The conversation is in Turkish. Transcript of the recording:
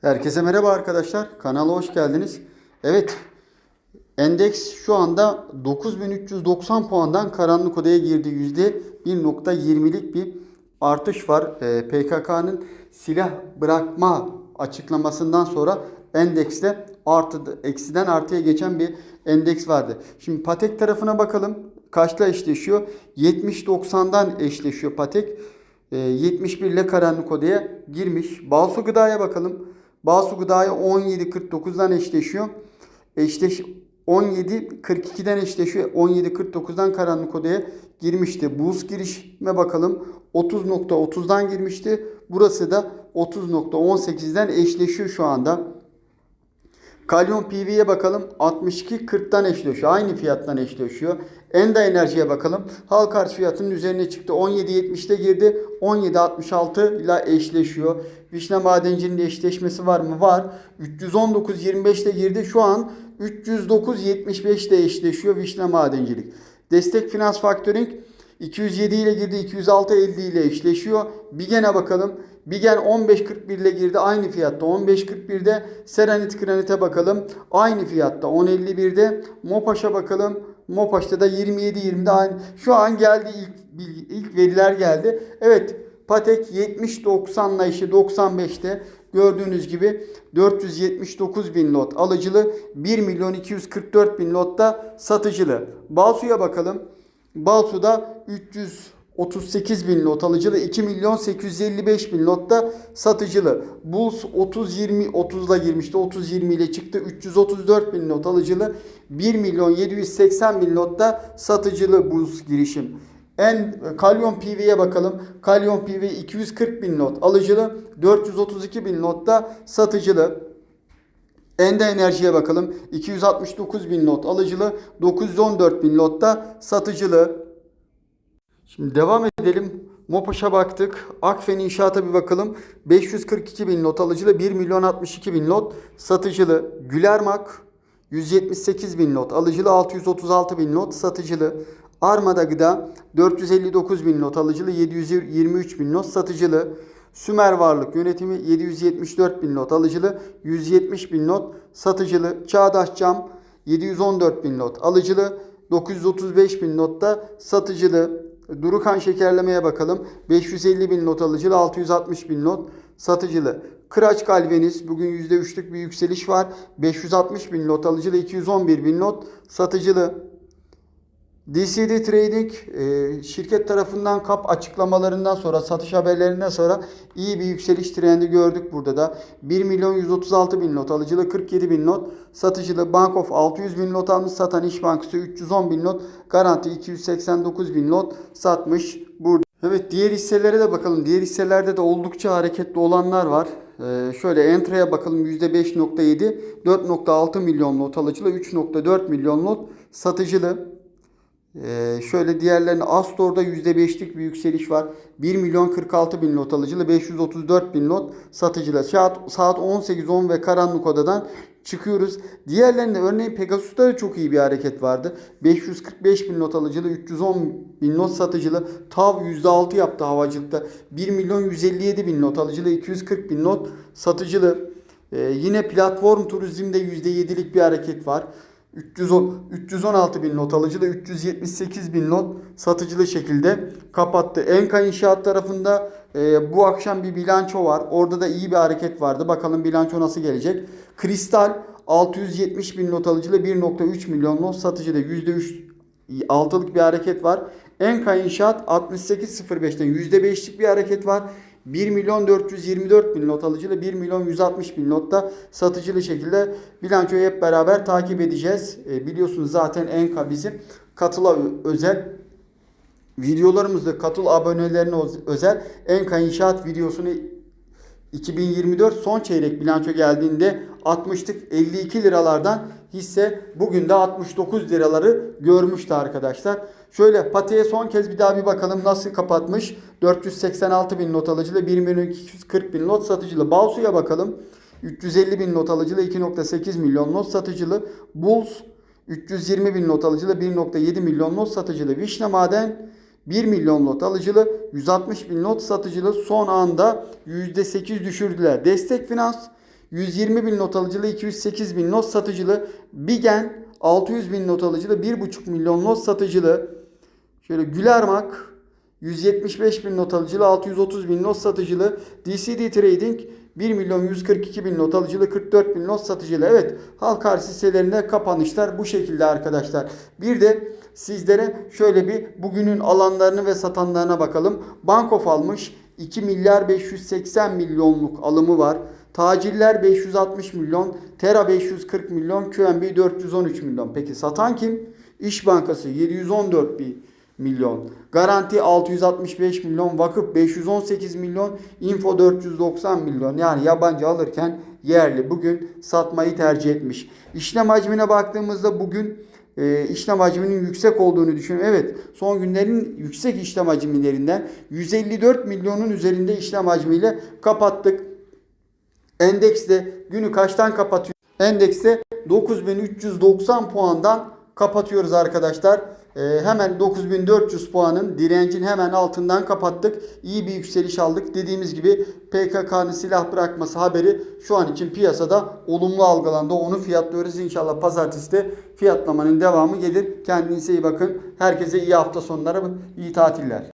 Herkese merhaba arkadaşlar. Kanala hoş geldiniz. Evet. Endeks şu anda 9390 puandan karanlık odaya girdi. %1.20'lik bir artış var. Ee, PKK'nın silah bırakma açıklamasından sonra endekste artı eksiden artıya geçen bir endeks vardı. Şimdi Patek tarafına bakalım. Kaçla eşleşiyor? 70-90'dan eşleşiyor Patek. Ee, 71 ile karanlık odaya girmiş. Balsu Gıda'ya bakalım. Balsu Gıda'ya 17.49'dan eşleşiyor. Eşleş 17.42'den eşleşiyor. 17.49'dan karanlık odaya girmişti. Buz girişime bakalım. 30.30'dan girmişti. Burası da 30.18'den eşleşiyor şu anda. Kalyon PV'ye bakalım. 62.40'tan eşleşiyor. Aynı fiyattan eşleşiyor. Enda Enerji'ye bakalım. Halk arz fiyatının üzerine çıktı. 17.70'te girdi. 17.66 ile eşleşiyor. Vişne Madencinin eşleşmesi var mı? Var. 319.25'te girdi. Şu an 309.75'te eşleşiyor Vişne Madencilik. Destek Finans Factoring 207 ile girdi. 206.50 ile eşleşiyor. Bigen'e bakalım. Bigen 15.41 ile girdi. Aynı fiyatta 15.41'de. Seranit Granit'e bakalım. Aynı fiyatta 10.51'de. Mopaş'a bakalım. Mopaş'ta da 27.20'de aynı. Şu an geldi ilk, ilk veriler geldi. Evet Patek 70-90'la işi 95'te. Gördüğünüz gibi 479 bin lot alıcılı 1 milyon 244 bin lotta satıcılı. Balsu'ya bakalım. Balsu'da 338 bin lot alıcılı 2 milyon 855 bin lotta satıcılı. Bulls 30-20 30'la girmişti 30-20 ile çıktı 334 bin lot alıcılı 1 milyon 780 bin lotta satıcılı Bulls girişim. En Kalyon PV'ye bakalım. Kalyon PV 240 bin lot alıcılı 432 bin lotta satıcılı. Ende Enerji'ye bakalım. 269 bin lot alıcılı, 914 bin lotta satıcılı. Şimdi devam edelim. Mopaş'a baktık. Akfen İnşaat'a bir bakalım. 542 bin lot alıcılı, 1 milyon 62 bin lot satıcılı. Gülermak 178 bin lot alıcılı, 636 bin lot satıcılı. Armada Gıda 459 bin lot alıcılı, 723 bin lot satıcılı. Sümer Varlık Yönetimi 774 bin lot alıcılı, 170 bin lot satıcılı. Çağdaş Cam 714 bin lot alıcılı, 935 bin lotta satıcılı. Durukan Şekerleme'ye bakalım. 550 bin lot alıcılı, 660 bin lot satıcılı. Kıraç Galvaniz bugün %3'lük bir yükseliş var. 560 bin lot alıcılı, 211 bin lot satıcılı. DCD Trading e, şirket tarafından kap açıklamalarından sonra satış haberlerinden sonra iyi bir yükseliş trendi gördük burada da. 1 milyon 136 bin lot alıcılı 47 bin lot satıcılı Bank of 600 bin lot almış satan İş Bankası 310 bin lot garanti 289 bin lot satmış burada. Evet diğer hisselere de bakalım. Diğer hisselerde de oldukça hareketli olanlar var. Ee, şöyle Entra'ya bakalım %5.7 4.6 milyon lot alıcılı 3.4 milyon lot satıcılı. Ee, şöyle diğerlerine Astor'da %5'lik bir yükseliş var. 1 milyon 46 bin lot alıcılı, 534 bin lot satıcılı. Saat, saat 18.10 ve karanlık odadan çıkıyoruz. Diğerlerinde örneğin Pegasus'ta da çok iyi bir hareket vardı. 545 bin lot alıcılı, 310 bin lot satıcılı. TAV %6 yaptı havacılıkta. 1 milyon 157 bin lot alıcılı, 240 bin lot satıcılı. Ee, yine platform turizmde %7'lik bir hareket var. 310, 316 bin not alıcılı, 378 bin not satıcılı şekilde kapattı. Enka İnşaat tarafında e, bu akşam bir bilanço var. Orada da iyi bir hareket vardı. Bakalım bilanço nasıl gelecek. Kristal 670 bin not alıcılı, 1.3 milyon not satıcıda %3 altılık bir hareket var. Enka İnşaat 68.05'ten %5'lik bir hareket var. 1 milyon 424 bin lot alıcılı 1 milyon 160 bin lotta satıcılı şekilde bilançoyu hep beraber takip edeceğiz. E, biliyorsunuz zaten Enka bizim katıla özel videolarımızda katıl abonelerine öz- özel Enka İnşaat videosunu 2024 son çeyrek bilanço geldiğinde 60'tık 52 liralardan hisse bugün de 69 liraları görmüştü arkadaşlar. Şöyle Pati'ye son kez bir daha bir bakalım nasıl kapatmış. 486 bin not alıcılı 1 milyon 240 bin not satıcılı. Balsu'ya bakalım. 350 bin not alıcılı 2.8 milyon not satıcılı. Bulls 320 bin not alıcılı 1.7 milyon not satıcılı. Vişne Maden 1 milyon lot alıcılı, 160 bin lot satıcılı son anda %8 düşürdüler. Destek Finans 120 bin not alıcılı 208 bin not satıcılı. Bigen 600 bin not alıcılı 1,5 milyon not satıcılı. Şöyle Gülermak 175 bin not alıcılı 630 bin not satıcılı. DCD Trading 1 milyon 142 bin not alıcılı 44 bin not satıcılı. Evet halka arz hisselerinde kapanışlar bu şekilde arkadaşlar. Bir de sizlere şöyle bir bugünün alanlarını ve satanlarına bakalım. Bankof almış 2 milyar 580 milyonluk alımı var. Tacirler 560 milyon, Tera 540 milyon, QNB 413 milyon. Peki satan kim? İş Bankası 714 bir milyon. Garanti 665 milyon, vakıf 518 milyon, info 490 milyon. Yani yabancı alırken yerli bugün satmayı tercih etmiş. İşlem hacmine baktığımızda bugün e, işlem hacminin yüksek olduğunu düşünüyorum. Evet son günlerin yüksek işlem hacimlerinden 154 milyonun üzerinde işlem hacmiyle kapattık. Endekste günü kaçtan kapatıyor? Endekste 9390 puandan kapatıyoruz arkadaşlar. Ee, hemen 9400 puanın direncin hemen altından kapattık. İyi bir yükseliş aldık. Dediğimiz gibi PKK'nın silah bırakması haberi şu an için piyasada olumlu algılandı. Onu fiyatlıyoruz. İnşallah pazartesi de fiyatlamanın devamı gelir. Kendinize iyi bakın. Herkese iyi hafta sonları, iyi tatiller.